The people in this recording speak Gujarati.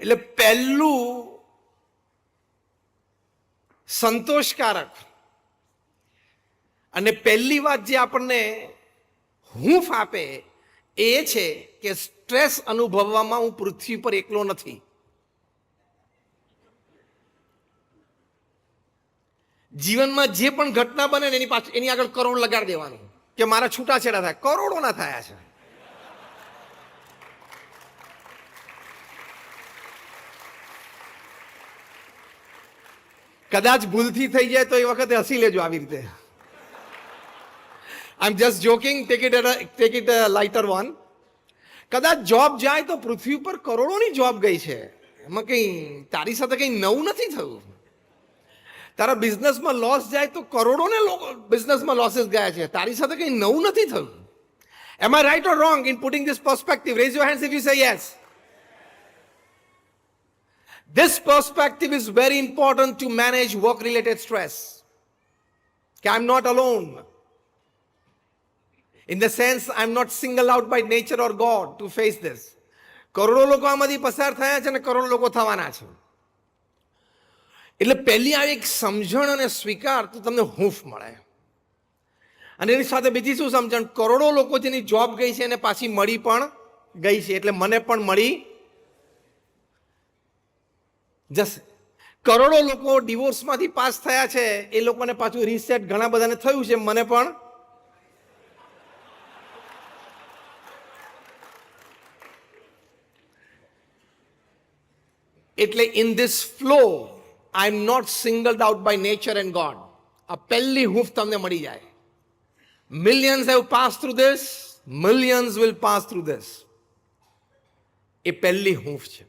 એટલે પહેલું સંતોષકારક. અને પહેલી વાત જે આપણને હું આપે એ છે કે સ્ટ્રેસ અનુભવવામાં હું પૃથ્વી પર એકલો નથી. જીવનમાં જે પણ ઘટના બને એની પાછળ એની આગળ કરોડ લગાડી દેવાનું. કે મારા છૂટાછેડા થાય. કરોડોના થયા છે. કદાચ ભૂલથી થઈ જાય તો એ વખતે હસી લેજો આવી રીતે. I am just joking take it take it lighter one કદાચ જોબ જાય તો પૃથ્વી ઉપર કરોડોની જોબ ગઈ છે. એમાં કંઈ, તારી સાથે કંઈ નવું નથી થયું? તારા બિઝનેસમાં લોસ જાય તો કરોડોને લોકો બિઝનેસમાં લોસીસ ગયા છે. તારી સાથે કંઈ નવું નથી થયું? Am I right or wrong in putting this perspective raise your hands if you say yes This perspective is very important to manage work related stress. Okay, I'm not alone. In the sense, I'm not singled out by nature or God to face this. કરોડો લોકો આમાંથી પસાર થયા છે અને કરોડો લોકો થવાના છે એટલે પહેલી આવી એક સમજણ અને સ્વીકાર તો તમને હૂંફ મળે અને એની સાથે બીજી શું સમજણ કરોડો લોકો જેની જોબ ગઈ છે એને પાછી મળી પણ ગઈ છે એટલે મને પણ મળી જશે કરોડો લોકો ડિવોર્સમાંથી પાસ થયા છે, એ લોકોને પાછું રીસેટ ઘણા બધાને થયું છે, મને પણ. એટલે in this flow I am not singled out by nature and God આ પહેલી હૂંફ તમને મળી જાય. Millions have pass through this millions will pass through this એ પહેલી હૂંફ છે.